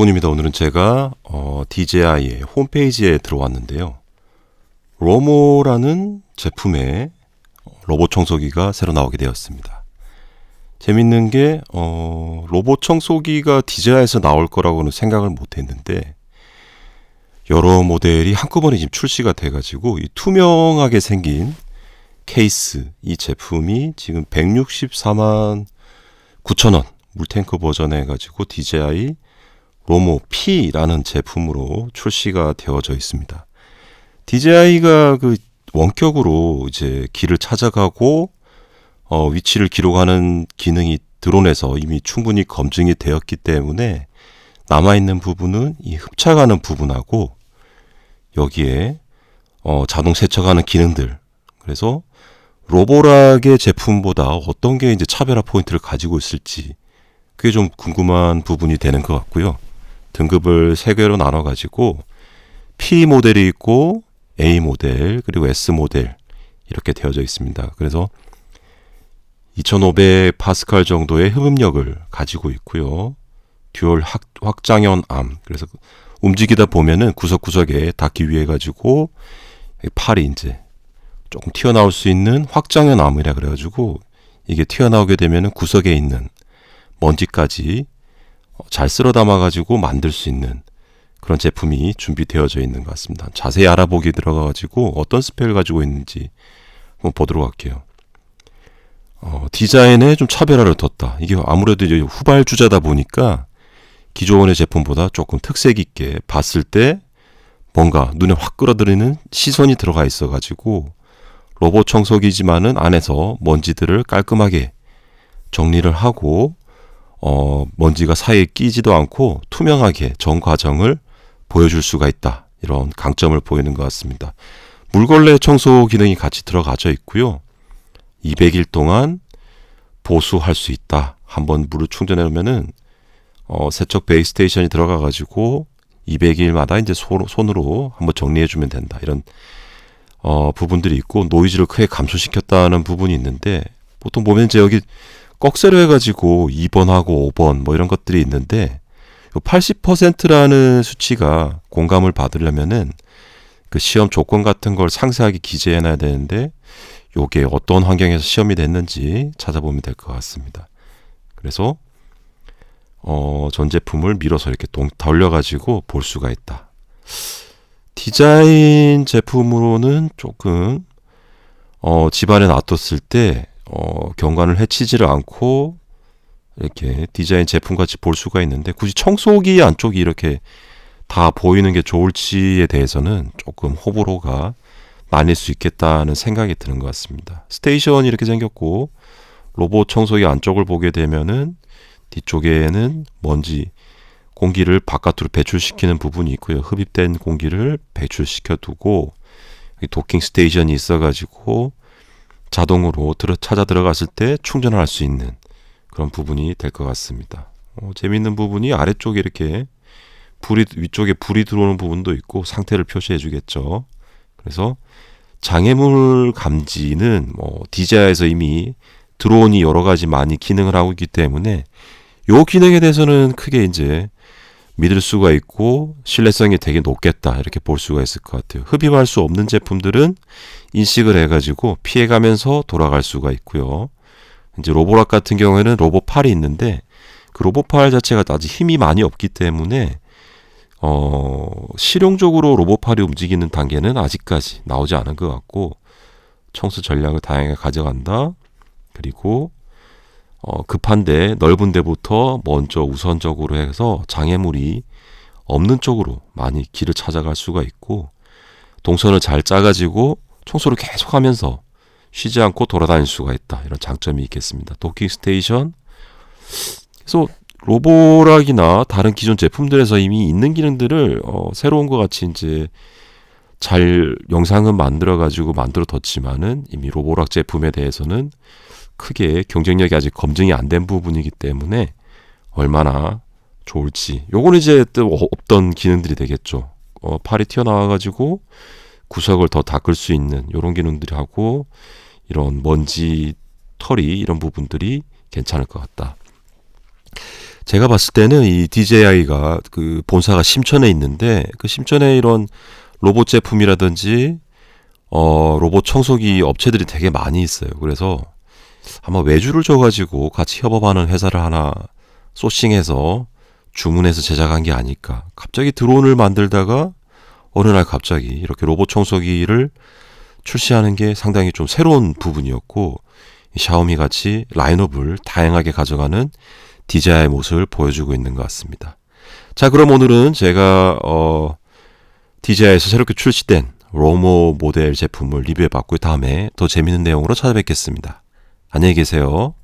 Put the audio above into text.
오입니다 오늘은 제가 어, DJI의 홈페이지에 들어왔는데요. 로모라는 제품의 로봇 청소기가 새로 나오게 되었습니다. 재밌는 게 어, 로봇 청소기가 DJI에서 나올 거라고는 생각을 못했는데 여러 모델이 한꺼번에 지금 출시가 돼가지고 이 투명하게 생긴 케이스 이 제품이 지금 164만 9천 원 물탱크 버전 해가지고 DJI 로모 P라는 제품으로 출시가 되어져 있습니다. DJI가 그 원격으로 이제 길을 찾아가고 어, 위치를 기록하는 기능이 드론에서 이미 충분히 검증이 되었기 때문에 남아있는 부분은 이 흡착하는 부분하고 여기에 어, 자동 세척하는 기능들. 그래서 로보락의 제품보다 어떤 게 이제 차별화 포인트를 가지고 있을지 그게 좀 궁금한 부분이 되는 것 같고요. 등급을 세 개로 나눠 가지고 P 모델이 있고 A 모델 그리고 S 모델 이렇게 되어져 있습니다. 그래서 2500 파스칼 정도의 흡음력을 가지고 있고요. 듀얼 확, 확장형 암 그래서 움직이다 보면은 구석구석에 닿기 위해 가지고 팔이 이제 조금 튀어나올 수 있는 확장형 암이라 그래가지고 이게 튀어나오게 되면은 구석에 있는 먼지까지 잘 쓸어 담아가지고 만들 수 있는 그런 제품이 준비되어져 있는 것 같습니다. 자세히 알아보기 들어가가지고 어떤 스펙을 가지고 있는지 한번 보도록 할게요. 어, 디자인에 좀 차별화를 뒀다. 이게 아무래도 이제 후발주자다 보니까 기존의 제품보다 조금 특색 있게 봤을 때 뭔가 눈에 확 끌어들이는 시선이 들어가 있어가지고 로봇 청소기지만은 안에서 먼지들을 깔끔하게 정리를 하고 어, 먼지가 사이에 끼지도 않고 투명하게 전 과정을 보여줄 수가 있다. 이런 강점을 보이는 것 같습니다. 물걸레 청소 기능이 같이 들어가져 있고요. 200일 동안 보수할 수 있다. 한번 물을 충전해 놓으면은 어, 세척 베이스 스테이션이 들어가 가지고 200일마다 이제 손, 손으로 한번 정리해 주면 된다. 이런 어, 부분들이 있고 노이즈를 크게 감소시켰다는 부분이 있는데 보통 보면 이제 여기 꺽쇠로 해가지고 2번하고 5번 뭐 이런 것들이 있는데 80%라는 수치가 공감을 받으려면은 그 시험 조건 같은 걸 상세하게 기재해 놔야 되는데 요게 어떤 환경에서 시험이 됐는지 찾아보면 될 것 같습니다. 그래서 어, 전 제품을 밀어서 이렇게 동, 돌려가지고 볼 수가 있다. 디자인 제품으로는 조금 어, 집안에 놔뒀을 때 어, 경관을 해치지를 않고 이렇게 디자인 제품같이 볼 수가 있는데 굳이 청소기 안쪽이 이렇게 다 보이는 게 좋을지에 대해서는 조금 호불호가 나뉠 수 있겠다는 생각이 드는 것 같습니다. 스테이션이 이렇게 생겼고 로봇 청소기 안쪽을 보게 되면은 뒤쪽에는 먼지 공기를 바깥으로 배출시키는 부분이 있고요. 흡입된 공기를 배출시켜 두고 도킹 스테이션이 있어가지고 자동으로 들어, 찾아 들어갔을 때 충전할 수 있는 그런 부분이 될 것 같습니다. 어, 재밌는 부분이 아래쪽에 이렇게 불이 위쪽에 불이 들어오는 부분도 있고 상태를 표시해 주겠죠. 그래서 장애물 감지는 뭐 디자에서 이미 드론이 여러 가지 많이 기능을 하고 있기 때문에 요 기능에 대해서는 크게 이제 믿을 수가 있고 신뢰성이 되게 높겠다 이렇게 볼 수가 있을 것 같아요. 흡입할 수 없는 제품들은 인식을 해가지고 피해가면서 돌아갈 수가 있고요. 이제 로보락 같은 경우에는 로봇 팔이 있는데 그 로봇 팔 자체가 아직 힘이 많이 없기 때문에 어, 실용적으로 로봇 팔이 움직이는 단계는 아직까지 나오지 않은 것 같고 청소 전략을 다양하게 가져간다. 그리고 어, 급한데 넓은 데부터 먼저 우선적으로 해서 장애물이 없는 쪽으로 많이 길을 찾아갈 수가 있고 동선을 잘 짜가지고 청소를 계속하면서 쉬지 않고 돌아다닐 수가 있다 이런 장점이 있겠습니다. 도킹 스테이션 그래서 로보락이나 다른 기존 제품들에서 이미 있는 기능들을 어, 새로운 것 같이 이제 잘 영상은 만들어 가지고 만들어 뒀지만은 이미 로보락 제품에 대해서는 크게 경쟁력이 아직 검증이 안 된 부분이기 때문에 얼마나 좋을지. 요거는 이제 또 없던 기능들이 되겠죠. 어, 팔이 튀어나와가지고 구석을 더 닦을 수 있는 요런 기능들이 하고 이런 먼지 털이 이런 부분들이 괜찮을 것 같다. 제가 봤을 때는 이 DJI가 그 본사가 심천에 있는데 그 심천에 이런 로봇 제품이라든지 어 로봇 청소기 업체들이 되게 많이 있어요. 그래서 아마 외주를 줘가지고 같이 협업하는 회사를 하나 소싱해서 주문해서 제작한 게 아닐까. 갑자기 드론을 만들다가 어느 날 갑자기 이렇게 로봇 청소기를 출시하는 게 상당히 좀 새로운 부분이었고 이 샤오미 같이 라인업을 다양하게 가져가는 DJI의 모습을 보여주고 있는 것 같습니다. 자, 그럼 오늘은 제가 어 DJI에서 새롭게 출시된 로모 모델 제품을 리뷰해 봤고요. 다음에 더 재밌는 내용으로 찾아뵙겠습니다. 안녕히 계세요.